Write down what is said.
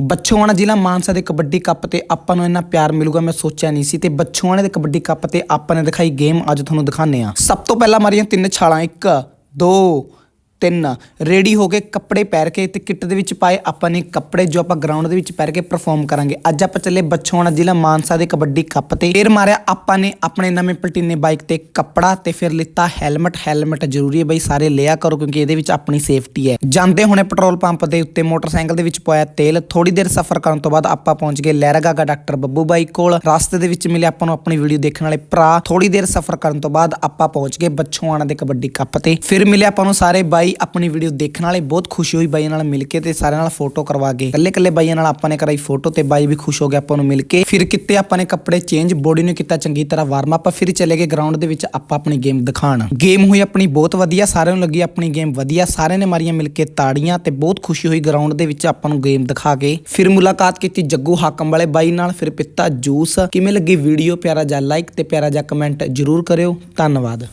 ਬੱਚੋਆਣਾ ਜ਼ਿਲ੍ਹਾ ਮਾਨਸਾ ਦੇ ਕਬੱਡੀ ਕੱਪ ਤੇ ਆਪਾਂ ਨੂੰ ਇੰਨਾ ਪਿਆਰ ਮਿਲੂਗਾ, ਮੈਂ ਸੋਚਿਆ ਨਹੀਂ ਸੀ ਤੇ ਬੱਚੋਆਣੇ ਦੇ ਕਬੱਡੀ ਕੱਪ ਤੇ ਆਪਾਂ ਨੇ ਦਿਖਾਈ ਗੇਮ ਅੱਜ ਤੁਹਾਨੂੰ ਦਿਖਾਣੇ ਆ ਸਭ ਤੋਂ ਪਹਿਲਾਂ ਮਾਰੀਆਂ ਤਿੰਨ ਛਾਲਾਂ 1 2 ਤਿੰਨ। ਰੈਡੀ ਹੋ ਕੇ ਕੱਪੜੇ ਪਹਿਰ ਕੇ ਤੇ ਕਿੱਟ ਦੇ ਵਿੱਚ ਪਾਏ ਆਪਾਂ ਨੇ ਕੱਪੜੇ ਜੋ ਆਪਾਂ ਗਰਾਊਂਡ ਦੇ ਵਿੱਚ ਪਹਿਰ ਕੇ ਪਰਫਾਰਮ ਕਰਾਂਗੇ। ਅੱਜ ਆਪਾਂ ਚੱਲੇ ਬੱਚੋਆਣਾ ਜ਼ਿਲ੍ਹਾ ਮਾਨਸਾ ਦੇ ਕਬੱਡੀ ਕੱਪ ਤੇ। ਫਿਰ ਮਾਰਿਆ ਆਪਾਂ ਨੇ ਆਪਣੇ ਨਵੇਂ ਪਲਟੀਨੇ ਬਾਈਕ ਤੇ ਕੱਪੜਾ ਤੇ ਫਿਰ ਲਿੱਤਾ ਹੈਲਮਟ ਹੈਲਮਟ ਜ਼ਰੂਰੀ ਹੈ ਬਈ ਸਾਰੇ ਲਿਆ ਕਰੋ ਕਿਉਂਕਿ ਇਹਦੇ ਵਿੱਚ ਆਪਣੀ ਸੇਫਟੀ ਹੈ। ਜਾਂਦੇ ਹੁਣੇ ਪੈਟਰੋਲ ਪੰਪ ਦੇ ਉੱਤੇ ਮੋਟਰਸਾਈਕਲ ਦੇ ਵਿੱਚ ਪਾਇਆ ਤੇਲ। ਥੋੜੀ ਦੇਰ ਸਫ਼ਰ ਕਰਨ ਤੋਂ ਬਾਅਦ ਆਪਾਂ ਪਹੁੰਚ ਗਏ ਲਹਿਰਾਗਾਗਾ ਡਾਕਟਰ ਬੱਬੂ ਬਾਈ ਕੋਲ। ਰਸਤੇ ਦੇ ਵਿੱਚ ਮਿਲੇ ਆਪਾਂ ਨੂੰ ਆਪਣੀ ਵੀਡੀਓ ਦੇਖਣ ਵਾਲੇ ਭਰਾ। ਥੋੜੀ ਦੇਰ ਸਫ਼ਰ ਕਰਨ ਤੋਂ ਬਾਅਦ ਆਪਾਂ ਪਹੁੰਚ ਗਏ ਬੱਚੋਆਣਾ ਦੇ ਕਬੱਡੀ ਕੱਪ ਤੇ। ਫਿਰ ਮਿਲੇ ਆਪਾਂ ਨੂੰ ਸਾਰੇ ਬਾਈ ਆਪਣੀ ਵੀਡੀਓ ਦੇਖਣ ਵਾਲੇ ਬਹੁਤ ਖੁਸ਼ੀ ਹੋਈ ਬਾਈ ਨਾਲ ਮਿਲ ਕੇ ਤੇ ਸਾਰਿਆਂ ਨਾਲ ਫੋਟੋ ਕਰਵਾ ਕੇ। ਇਕੱਲੇ ਇਕੱਲੇ ਬਾਈਆਂ ਨਾਲ ਆਪਾਂ ਨੇ ਕਰਾਈ ਫੋਟੋ ਤੇ ਬਾਈ ਵੀ ਖੁਸ਼ ਹੋ ਗਿਆ ਆਪਾਂ ਨੂੰ ਮਿਲ ਕੇ। ਫਿਰ ਕਿਤੇ ਆਪਾਂ ਨੇ ਕੱਪੜੇ ਚੇਂਜ ਬੋਡੀ ਨੂੰ ਕੀਤਾ ਚੰਗੀ ਤਰ੍ਹਾਂ ਵਾਰਮ ਅਪ ਫਿਰ ਚਲੇ ਗਏ ਗਰਾਊਂਡ ਦੇ ਵਿੱਚ ਆਪਾਂ ਆਪਣੀ ਗੇਮ ਦਿਖਾਣ ਗੇਮ ਹੋਈ ਆਪਣੀ ਬਹੁਤ ਵਧੀਆ, ਸਾਰਿਆਂ ਨੂੰ ਲੱਗੀ ਆਪਣੀ ਗੇਮ ਵਧੀਆ, ਸਾਰਿਆਂ ਨੇ ਮਾਰੀਆਂ ਮਿਲ ਕੇ ਤਾੜੀਆਂ ਤੇ ਬਹੁਤ ਖੁਸ਼ੀ ਹੋਈ ਗਰਾਊਂਡ ਦੇ ਵਿੱਚ ਆਪਾਂ ਨੂੰ ਗੇਮ ਦਿਖਾ ਕੇ। ਫਿਰ ਮੁਲਾਕਾਤ ਕੀਤੀ ਜੱਗੂ ਹਾਕਮ ਵਾਲੇ ਬਾਈ ਨਾਲ, ਫਿਰ ਪਿੱਤਾ ਜੂਸ। ਕਿਵੇਂ ਲੱਗੀ ਵੀਡੀਓ ਪਿਆਰਾ ਜਿਹਾ ਲਾਈਕ ਤੇ ਪਿਆਰਾ ਜਿਹਾ ਕਮੈਂਟ ਜਰੂਰ ਕਰਿਓ। ਧੰਨਵਾਦ।